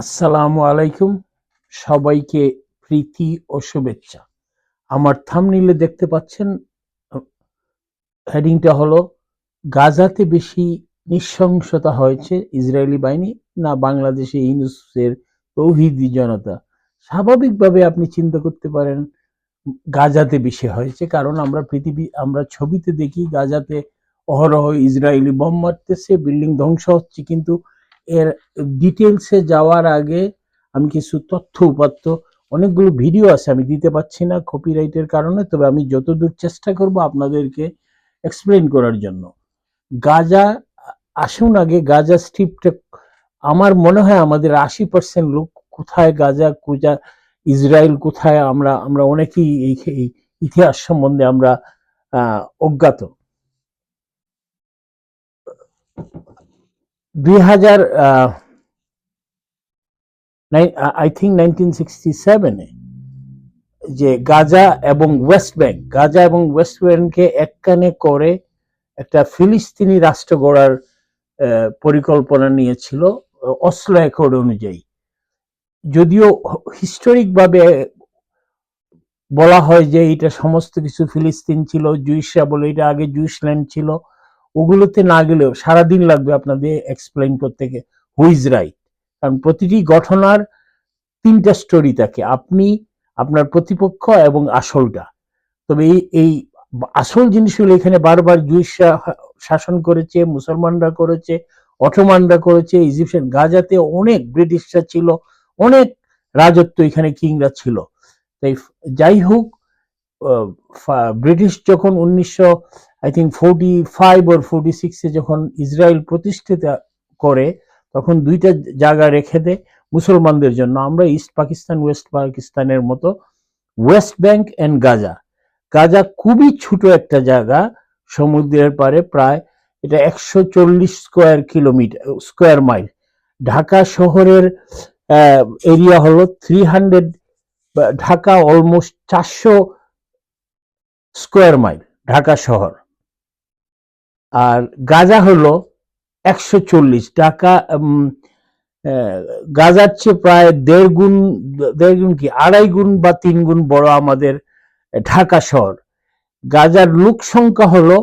আসসালামু আলাইকুম। সবাইকে প্রীতি ও শুভেচ্ছা। আমার থামনিলে দেখতে পাচ্ছেন হেডিংটা হলো, গাজাতে বেশি নৃশংসতা হয়েছে ইসরায়েলি বাহিনী, না বাংলাদেশে ইউনুসের তৌহিদি জনতা। স্বাভাবিকভাবে আপনি চিন্তা করতে পারেন, গাজাতে বেশি হয়েছে, কারণ আমরা পৃথিবী, আমরা ছবিতে দেখি গাজাতে অহরহ ইসরায়েলি বোম মারতেছে, বিল্ডিং ধ্বংস হচ্ছে, কিন্তু এর ডিটেলসে যাওয়ার আগে আমি কিছু তথ্য উপাত্ত, অনেকগুলো ভিডিও আছে, আমি দিতে পারছি না কপিরাইটের কারণে, তবে আমি যতদূর চেষ্টা করব আপনাদেরকে এক্সপ্লেন করার জন্য। গাজা, আসুন আগে গাজা স্ট্রিপটা আমার মনে হয় আমাদের আশি পার্সেন্ট লোক কোথায় গাজা, কুজা, ইসরায়েল কোথায়, আমরা আমরা অনেকেই এই ইতিহাস সম্বন্ধে আমরা অজ্ঞাত। দুই হাজার আই থিঙ্ক নাইনটিন সিক্সটি সেভেনে যে গাজা এবং ওয়েস্ট ব্যাংক, গাজা এবং ওয়েস্ট ব্যাংককে এককানে করে একটা ফিলিস্তিনি রাষ্ট্র গড়ার পরিকল্পনা নিয়েছিল অসলো অ্যাকর্ড অনুযায়ী। যদিও হিস্টোরিক ভাবে বলা হয় যে এটা সমস্ত কিছু ফিলিস্তিন ছিল, জুইশরা বলে এটা আগে জুইসল্যান্ড ছিল ওগুলোতে না গেলেও সারাদিন লাগবে আপনাদের এক্সপ্লেইন করতে হুইজ রাইট কারণ প্রতিটি ঘটনার তিনটা স্টোরি থাকে, আপনি, আপনার প্রতিপক্ষ এবং আসলটা। তবে এই এই আসল জিনিসগুলো এখানে বারবার জুইশরা শাসন করেছে, মুসলমানরা করেছে, অটোমানরা করেছে ইজিপশিয়ান গাজাতে অনেক ব্রিটিশরা ছিল, অনেক রাজত্ব এখানে কিংরা ছিল। তাই যাই হোক ব্রিটিশ যখন উনিশশো I think forty five or forty সিক্সে যখন ইসরায়েল প্রতিষ্ঠিত করে, তখন দুইটা জায়গা রেখে দেয় মুসলমানদের জন্য। আমরা ইস্ট পাকিস্তান, ওয়েস্ট পাকিস্তানের মতো west bank and Gaza. Gaza খুবই ছোট একটা জায়গা, সমুদ্রের পারে প্রায় এটা একশো চল্লিশ square kilometre square mile Dhaka শহরের এরিয়া হলো থ্রি হান্ড্রেড ঢাকা অলমোস্ট চারশো স্কোয়ার মাইল, ঢাকা শহর। আর গাজা হলো একশো চল্লিশ, ঢাকা গাজার চেয়ে প্রায় দেড় গুণ দেড় গুণ কি, আড়াই গুণ বা তিন গুণ বড় আমাদের ঢাকা শহর। গাজার লোক সংখ্যা হলো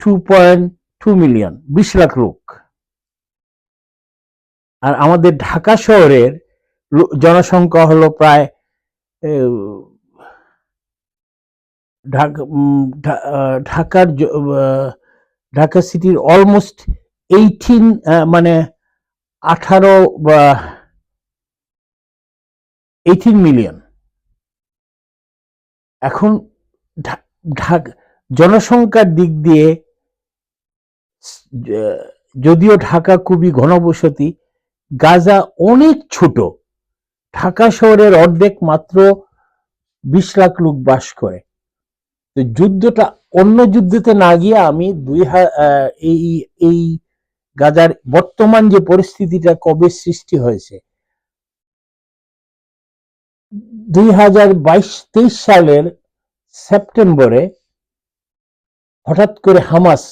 টু পয়েন্ট টু মিলিয়ন বিশ লাখ লোক। আর আমাদের ঢাকা শহরের জনসংখ্যা হলো প্রায় ঢাকা ঢাকার ঢাকা সিটির অলমোস্ট এইটিন মানে আঠারো বা এইটিন মিলিয়ন এখন জনসংখ্যার দিক দিয়ে যদিও ঢাকা খুবই ঘনবসতি, গাজা অনেক ছোট। ঢাকা শহরের অর্ধেক মাত্র বিশ লাখ লোক বাস করে। তো যুদ্ধটা অন্য যুদ্ধতে না গিয়ে আমি দুই এই এই গাজার বর্তমান যে পরিস্থিতিটা কবে সৃষ্টি হয়েছে। দুই হাজার বাইশ, তেইশ সালের সেপ্টেম্বরে হঠাৎ করে হামাস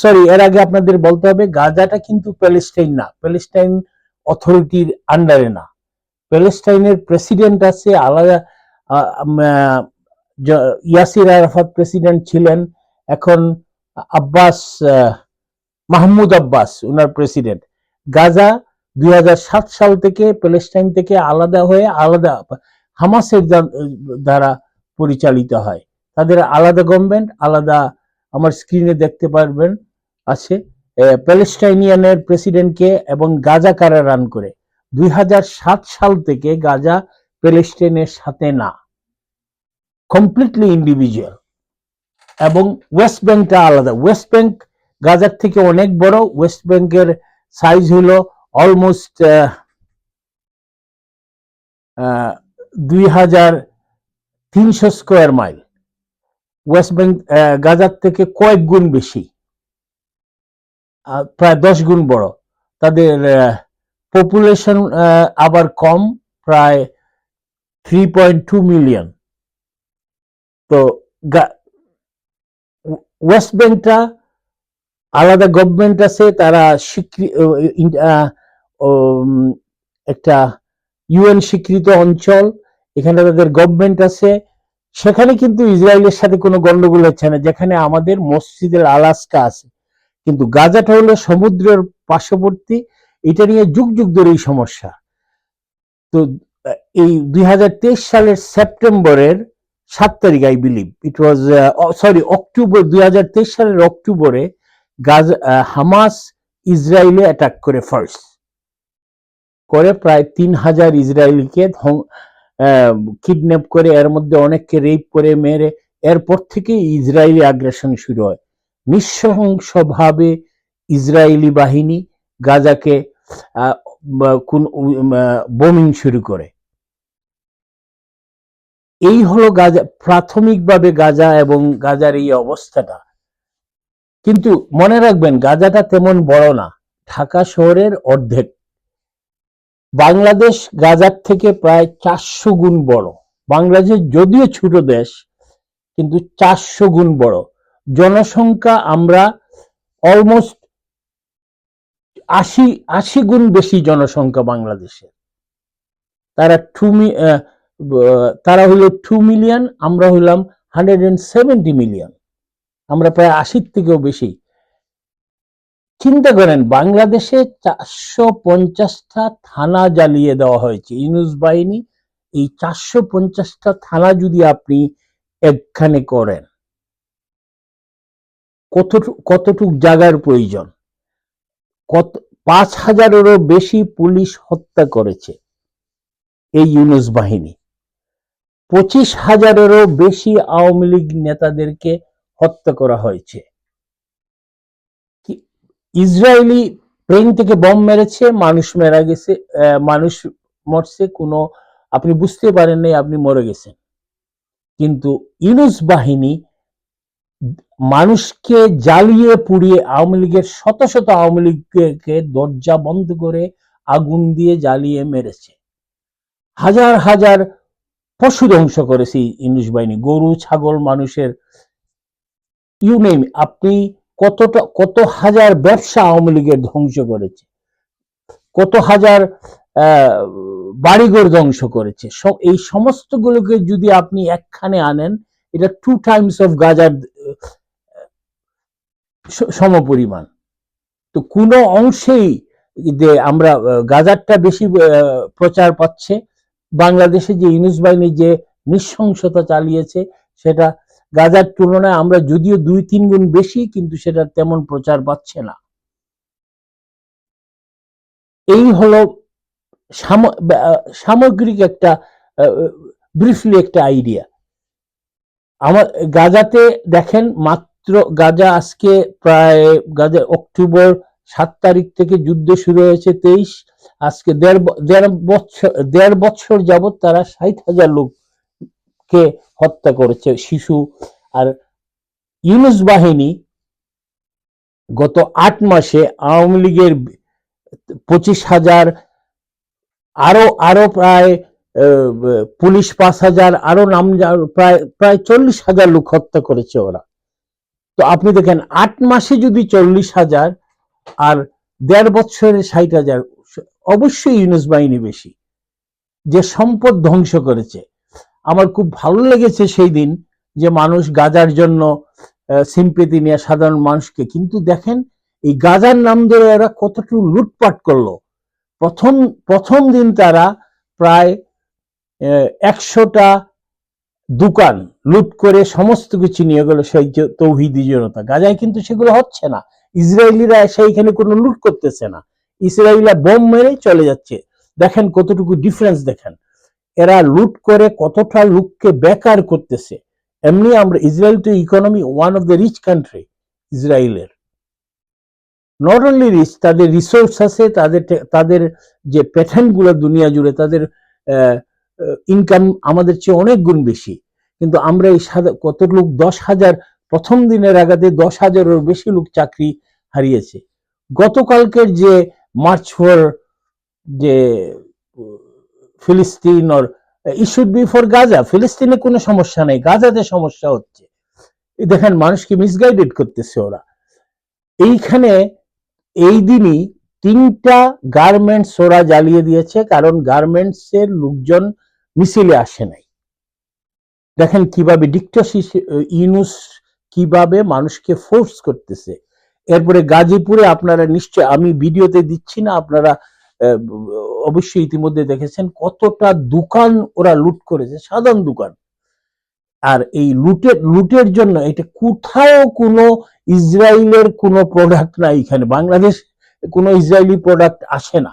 সরি, এর আগে আপনাদের বলতে হবে, গাজাটা কিন্তু প্যালেস্টাইন না। প্যালেস্টাইন অথরিটির আন্ডারে না। প্যালেস্টাইনের প্রেসিডেন্ট আছে আলাদা ইয়াসির আরাফাত প্রেসিডেন্ট ছিলেন, এখন আব্বাস মাহমুদ আব্বাস উনার প্রেসিডেন্ট গাজা দুই হাজার সাত সাল থেকে প্যালেস্টাইন থেকে আলাদা হয়ে আলাদা হামাসের দ্বা- দ্বারা পরিচালিত হয়। তাদের আলাদা গভর্নমেন্ট আলাদা, আমার স্ক্রিনে দেখতে পারবেন, আছে। প্যালেস্টাইনিয়ানের প্রেসিডেন্টকে এবং গাজা কারা রান করে? দুই হাজার সাত সাল থেকে গাজা প্যালেস্টাইনের সাথে না। কমপ্লিটলি ইন্ডিভিজুয়াল এবং ওয়েস্ট ব্যাংকটা আলাদা। ওয়েস্ট ব্যাংক গাজার থেকে অনেক বড়। ওয়েস্ট ব্যাংকের সাইজ হলো অলমোস্ট দুই হাজার তিনশো স্কোয়ার মাইল ওয়েস্ট ব্যাংক গাজার থেকে কয়েক গুণ বেশি। প্রায় দশ গুণ বড়। তাদের পপুলেশন আবার কম। প্রায় থ্রি পয়েন্ট টু মিলিয়ন তো ওয়েস্ট ব্যাংকটা আলাদা গভর্নমেন্ট আছে, তারা একটা ইউএন স্বীকৃত অঞ্চল, এখানে তাদের গভর্নমেন্ট আছে। সেখানে কিন্তু ইসরায়েলের সাথে কোনো গন্ডগোল হচ্ছে না, যেখানে আমাদের মসজিদের আলাস্কা আছে। কিন্তু গাজাটা হলো সমুদ্রের পার্শ্ববর্তী, এটা নিয়ে যুগ যুগ ধরে এই সমস্যা। তো, এই দুই হাজার তেইশ সালের সেপ্টেম্বরের সাত তারিখ I believe it was sorry October দুই সালের অক্টোবরে গাজা হামাস ইসরায়েলে অ্যাটাক করে ফার্স্ট করে প্রায় তিন হাজার ইসরায়েলিকে কিডন্যাপ করে, এর মধ্যে অনেককে রেপ করে, মেরে, এরপর থেকে ইসরায়েলি আগ্রাসন শুরু হয়। নিঃসংসভাবে ইসরায়েলি বাহিনী গাজাকে কোন বোমিং শুরু করে। এই হলো গাজা, প্রাথমিকভাবে গাজা এবং গাজার এই অবস্থাটা। কিন্তু মনে রাখবেন, গাজাটা তেমন বড় না। ঢাকা শহরের অর্ধেক। বাংলাদেশ গাজার থেকে প্রায় চারশো গুণ বড়। বাংলাদেশ যদিও ছোট দেশ, কিন্তু চারশো গুণ বড়। জনসংখ্যা আমরা অলমোস্ট আশি আশি গুণ বেশি জনসংখ্যা বাংলাদেশে তারা টু তারা হলো টু মিলিয়ন আমরা হইলাম হান্ড্রেড এন্ড সেভেন্টি মিলিয়ন আমরা প্রায় আশির থেকেও বেশি। চিন্তা করেন, বাংলাদেশে চারশো পঞ্চাশটা থানা জ্বালিয়ে দেওয়া হয়েছে। ইউনুস বাহিনী, এই চারশো পঞ্চাশটা থানা যদি আপনি একখানে করেন কতটুক কতটুক জায়গার প্রয়োজন? কত, পাঁচ হাজারেরও বেশি পুলিশ হত্যা করেছে এই ইউনুস বাহিনী। পঁচিশ হাজারেরও বেশি আওয়ামী লীগ নেতাদেরকে হত্যা করা হয়েছে। ইসরায়েলি প্লেন থেকে বম মেরেছে, মানুষ মেরা গেছে মানুষ মরছে, কোনো, আপনি বুঝতে পারেন নাই, আপনি মরে গেছেন। কিন্তু ইউনুস বাহিনী মানুষকে জ্বালিয়ে পুড়িয়ে আওয়ামী লীগের শত শত আওয়ামী লীগকে দরজা বন্ধ করে আগুন দিয়ে জ্বালিয়ে মেরেছে। হাজার হাজার পশু ধ্বংস করেছে ইউনুস বাহিনী। গরু, ছাগল, মানুষের ইউ নেম আপনি কতটা, কত হাজার ব্যবসা আওয়ামী লীগের ধ্বংস করেছে। কত হাজার বাড়িঘর ধ্বংস করেছে। এই সমস্তগুলোকে যদি আপনি একখানে আনেন, এটা টু টাইমস অফ গাজার সমপরিমাণ। তো কোনো অংশেই যে আমরা গাজারটা বেশি প্রচার পাচ্ছে বাংলাদেশে যে ইউনুস বাহিনী যে নৃশংসতা চালিয়েছে, সেটা গাজার তুলনায় আমরা যদিও দুই তিন গুণ বেশি, কিন্তু সেটা তেমন প্রচার পাচ্ছে না। এই হলো সামগ্রিক একটা ব্রিফলি একটা আইডিয়া আমার, গাজাতে দেখেন, মাত্র গাজা আজকে প্রায়, গাজা অক্টোবর সাত তারিখ থেকে যুদ্ধ শুরু হয়েছে তেইশ আজকে দেড় দেড় বছর দেড় বছর যাবত তারা ষাট হাজার লোককে হত্যা করেছে, শিশু আর ইউনুস বাহিনী গত আট মাসে আওয়ামী লীগের পঁচিশ হাজার, আরও আরও প্রায় পুলিশ পাঁচ হাজার, আরও নাম প্রায় প্রায় চল্লিশ হাজার লোক হত্যা করেছে ওরা। তো আপনি দেখেন, আট মাসে যদি চল্লিশ হাজার আর দেড় বছরে ষাট হাজার অবশ্যই ইউনুস বাহিনী বেশি। যে সম্পদ ধ্বংস করেছে। আমার খুব ভালো লেগেছে সেই দিন যে মানুষ গাজার জন্য সিম্পেতি নিয়ে সাধারণ মানুষকে। কিন্তু দেখেন, এই গাজার নাম ধরে এরা কতটুকু লুটপাট করল। প্রথম প্রথম দিন তারা প্রায় একশোটা দোকান লুট করে সমস্ত কিছু নিয়ে গেল সেই তৌহিদি জনতা। গাজায় কিন্তু সেগুলো হচ্ছে না। ইসরায়েলিরা সেইখানে কোনো লুট করতেছে না। ইসরায়েলিরা বোম মেরে চলে যাচ্ছে। দেখেন কতটুকু ডিফারেন্স দেখেন। এরা লুট করে কতটা লোককে বেকার করতেছে। এমনি আমরা ইসরায়েল তো economy one of the rich country ইসরায়েলের। নট অনলি রিচ তাদের রিসোর্স আছে, তাদের তাদের যে প্যাটার্নগুলো দুনিয়া জুড়ে, তাদের ইনকাম আমাদের চেয়ে অনেক গুণ বেশি। কিন্তু আমরা এই কত লোক দশ হাজার, প্রথম দিনের আগাতে দশ হাজারের বেশি লোক চাকরি হারিয়েছে। গতকালকের যে মার্চ ফর যে ফিলিস্তিন or issued be for Gaza ফিলিস্তিনে কোনো সমস্যা নেই গাজাতে সমস্যা হচ্ছে। দেখেন, মানুষকে মিসগাইডেড করতেছে ওরা। এইখানে এই দিনই তিনটা গার্মেন্টস ওরা জ্বালিয়ে দিয়েছে, কারণ গার্মেন্টস এর লোকজন মিছিলে আসে নাই। দেখেন কীভাবে ডিক্টোসি ইউনুস কীভাবে মানুষকে ফোর্স করতেছে। এরপরে গাজীপুরে আপনারা নিশ্চয়, আমি ভিডিওতে দিচ্ছি না, আপনারা অবশ্যই ইতিমধ্যে দেখেছেন কতটা দোকান ওরা লুট করেছে, সাধারণ দোকান। আর এই লুটের লুটের জন্য এটা কোথাও কোনো ইসরায়েলের কোনো প্রোডাক্ট নাই এখানে, বাংলাদেশ কোনো ইসরায়েলি প্রোডাক্ট আসে না।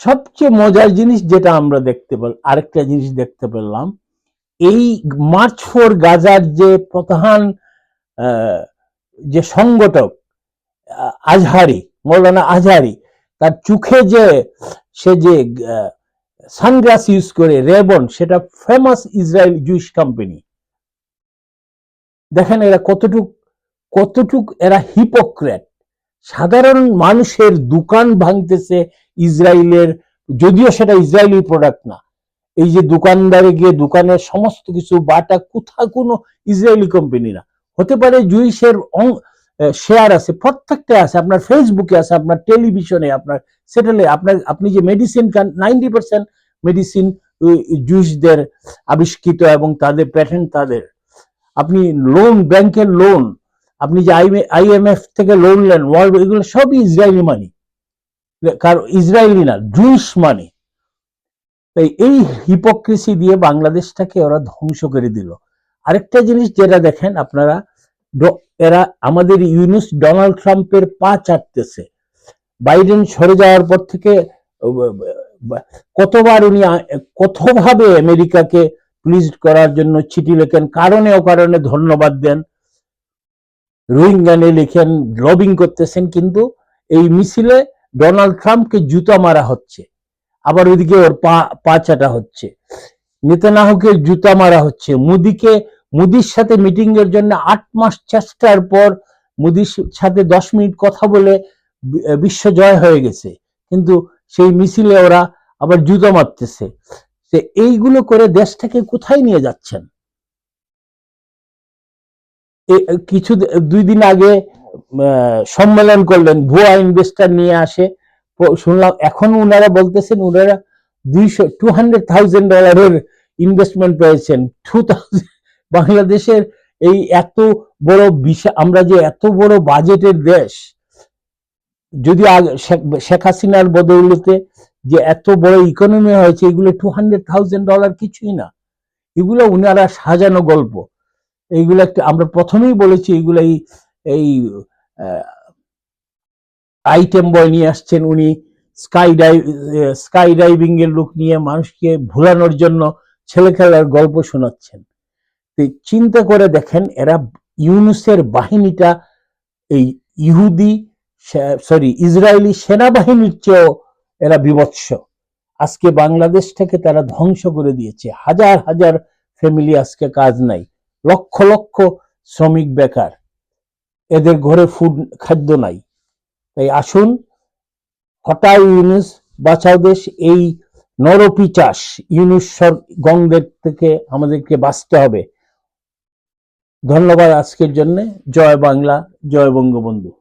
সবচেয়ে মজার জিনিস যেটা আমরা দেখতে পেল, আরেকটা জিনিস দেখতে পেলাম, এই মার্চ ফর গাজার যে প্রধান যে সংগঠক আজহারি, মৌলানা আজহারি, তার চোখে যে, সে যে সানগ্লাস ইউজ করে, রেবন, সেটা ফেমাস ইসরায়েল জুইশ কোম্পানি দেখেন এরা কতটুক কতটুক এরা হিপোক্রেট সাধারণ মানুষের দোকান ভাঙতেছে ইসরায়েলের, যদিও সেটা ইসরায়েলি প্রোডাক্ট না। এই যে দোকানদারে গিয়ে দোকানের সমস্ত কিছু বাটা কোথা কোনো ইসরায়েলি কোম্পানি না। হতে পারে জুইসের শেয়ার আছে, প্রত্যেকটা আছে, আপনার ফেসবুকে আছে, আপনার টেলিভিশনে, আপনার সেটেলে, আপনার, আপনি যে মেডিসিন খান নাইনটি পার্সেন্ট মেডিসিন জুইসদের আবিষ্কৃত এবং তাদের প্যাটেন্ট তাদের। আপনি লোন ব্যাংকের লোন আপনি যে আই আইএমএফ থেকে লোন নেন ওয়ার্ল্ড এগুলো সবই ইসরায়েলি মানি কারণ ইসরায়েলি না জুইস মানি তাই এই হিপোক্রেসি দিয়ে বাংলাদেশটাকে ওরা ধ্বংস করে দিল। আরেকটা জিনিস যেটা দেখেন আপনারা এরা আমাদের ইউনুস ডোনাল্ড ট্রাম্পের পা চাটতেছে। বাইডেন সরে যাওয়ার পর থেকে কতবার উনি কতভাবে আমেরিকাকে প্লিজ করার জন্য চিঠি লেখেন, কারণে অকারণে ধন্যবাদ দেন। রোহিঙ্গা নিয়ে লিখেন লবিং করতেছেন, কিন্তু এই মিছিলে ডোনাল্ড ট্রাম্পকে জুতা মারা হচ্ছে। আবার ওইদিকে ওর পা পা চাটা হচ্ছে। নেতানাহুকে জুতা মারা হচ্ছে। মোদিকে মোদির সাথে মিটিং এর জন্য আট মাস চেষ্টার পর মোদির সাথে দশ মিনিট কথা বলে বিশ্ব জয় হয়ে গেছে। কিন্তু সেই মিছিলে ওরা আবার জুতো মারতেছে। এইগুলো করে দেশটাকে কোথায় নিয়ে যাচ্ছেন? কিছু দুই দিন আগে সম্মেলন করলেন, ভুয়া ইনভেস্টার নিয়ে আসে। শুনলাম, এখন উনারা বলতেছেন, উনারা দুইশো টু হান্ড্রেড থাউজেন্ড ডলারের ইনভেস্টমেন্ট পেয়েছেন। টু বাংলাদেশের এই এত বড় বিশা, আমরা যে এত বড় বাজেটের দেশ, যদি শেখ- হাসিনার বদৌলতে যে এত বড় ইকোনমি হয়েছে, এগুলো টু হান্ড্রেড থাউজেন্ড ডলার কিছুই না। এগুলো উনারা সাজানো গল্প। এইগুলো একটা, আমরা প্রথমেই বলেছি, এগুলো এই আইটেম বয় নিয়ে আসছেন উনি। স্কাই ডাইভ স্কাই ডাইভিং এর লোক নিয়ে মানুষকে ভুলানোর জন্য ছেলে খেলার গল্প শোনাচ্ছেন। চিন্তা করে দেখেন, এরা ইউনুসের বাহিনীটা এই ইহুদি সরি, ইসরায়েলি সেনাবাহিনীর চেয়েও এরা বিভৎস আজকে বাংলাদেশটাকে তারা ধ্বংস করে দিয়েছে। হাজার হাজার ফ্যামিলি আজকে কাজ নাই। লক্ষ লক্ষ শ্রমিক বেকার। এদের ঘরে ফুড, খাদ্য নাই। তাই আসুন, হটাও ইউনুস, বাঁচাও দেশ। এই নরপিচাস ইউনুস সর- গংদের থেকে আমাদেরকে বাঁচতে হবে। ধন্যবাদ আজকের জন্যে। জয় বাংলা জয় বঙ্গবন্ধু।